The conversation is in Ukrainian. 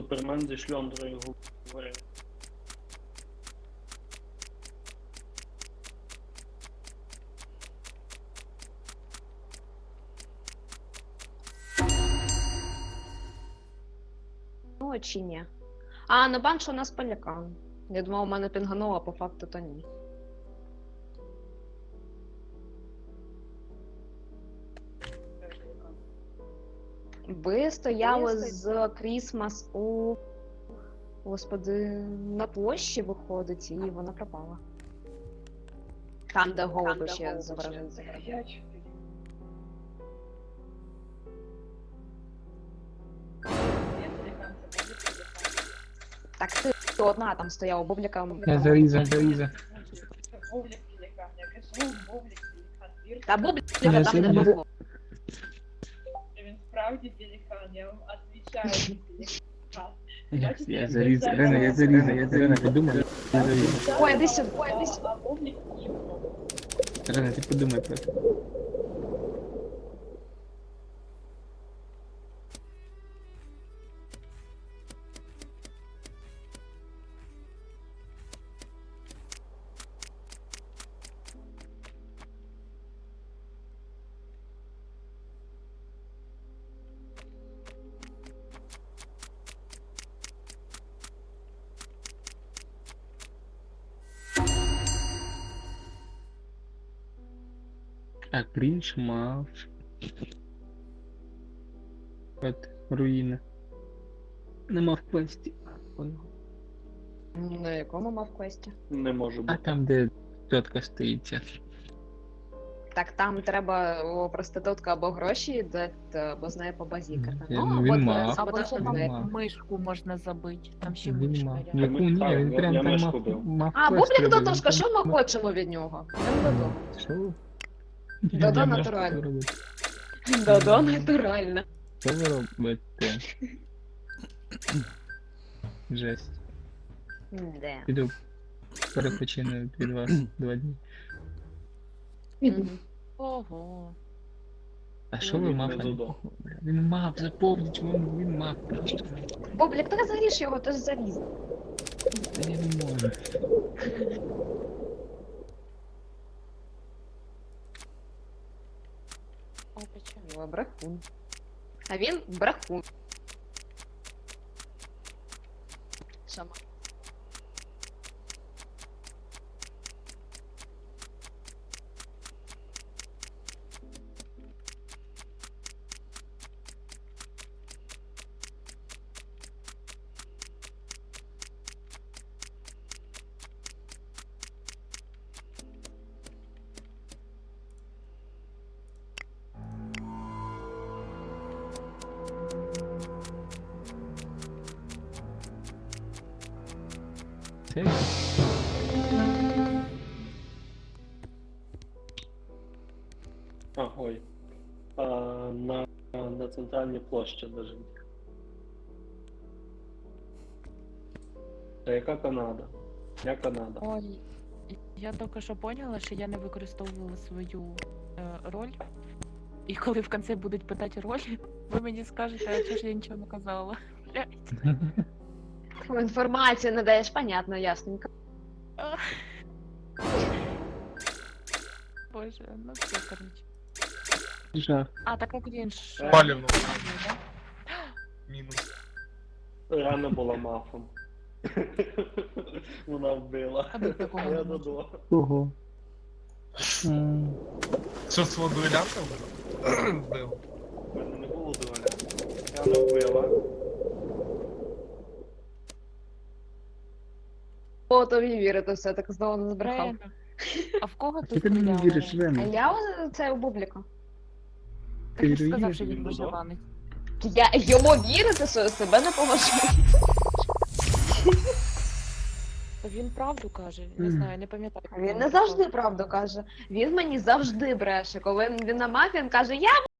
Супермен зі шльондрою говорив. Ну, чи ні. А, на банк, що нас полякав. Я думав, у мене пінгануло, а по факту то ні. Ви стояли з Крісмас у. Господи, на площі виходить, і вона пропала. Там, де голуби ще зображені. Так ти одна там стояла, бубліка. Я зарізав, Та бубліка там не було. Вам отвечаю, пеликан. Я, зарізав, Рена, я зарізав, я зарізав, подумай, я зарізав. Ой, іди сюди, ой, іди сюди. Ти подумай просто. А Крінж мав. От руїна. Нема в квесті. На якому мав квесті? Не можу А бути. там, де тітка стоїть. Так там треба о, проститутка або гроші дати, або з нею побазікати. Ну, Ну, він або мав. це- Або Він там мав. мишку можна забити, там ще Він мишка мав. рядом. Яку ні, Так, він я- прям я там мав, мав А, квест бублік Додошка, він що там ми мав- хочемо від нього? Він. Що? Додо Я не натурально. можу робити. Додо натурально. Що ви робите? Жесть. Де? Піду перепочину від вас два дні. Мгм. Ого. А що ви Він мав? не додо. Він мав, заповніть, він, він мав просто. Бублік, ти заріж його, ти ж заріз. Та я не можу. печально, брехун. А він брехун. Сама. А, ой. А, на, на центральній площі даже. Та яка Канада? Я Канада. Ой, я тільки що поняла, що я не використовувала свою е, роль. І коли в кінці будуть питати роль, ви мені скажете, а чого ж я нічого не казала. Блядь. Інформацію не даєш, понятно, ясненько. Боже, ну все, короче. жах. А, так як він ж... е, Палівно. да? Мінус. Рана була мафом. Вона вбила. А ви такого А я додо. Ого. М, Що свого дуелянта вбив? У мене не було доля. Я не вбила. О, тобі вірити все, так знову не збрехав. Рена, А в кого Ти ти мені віриш, стріляла? А Рена? я це у Бубліка. Ти ж сказав, що він да. виживаний. Я йому вірити, що себе не поважаю. Та Він правду каже, не Мгм. знаю, не пам'ятаю. Він не завжди правду каже. Він мені завжди бреше. Коли він на мафі, він каже, я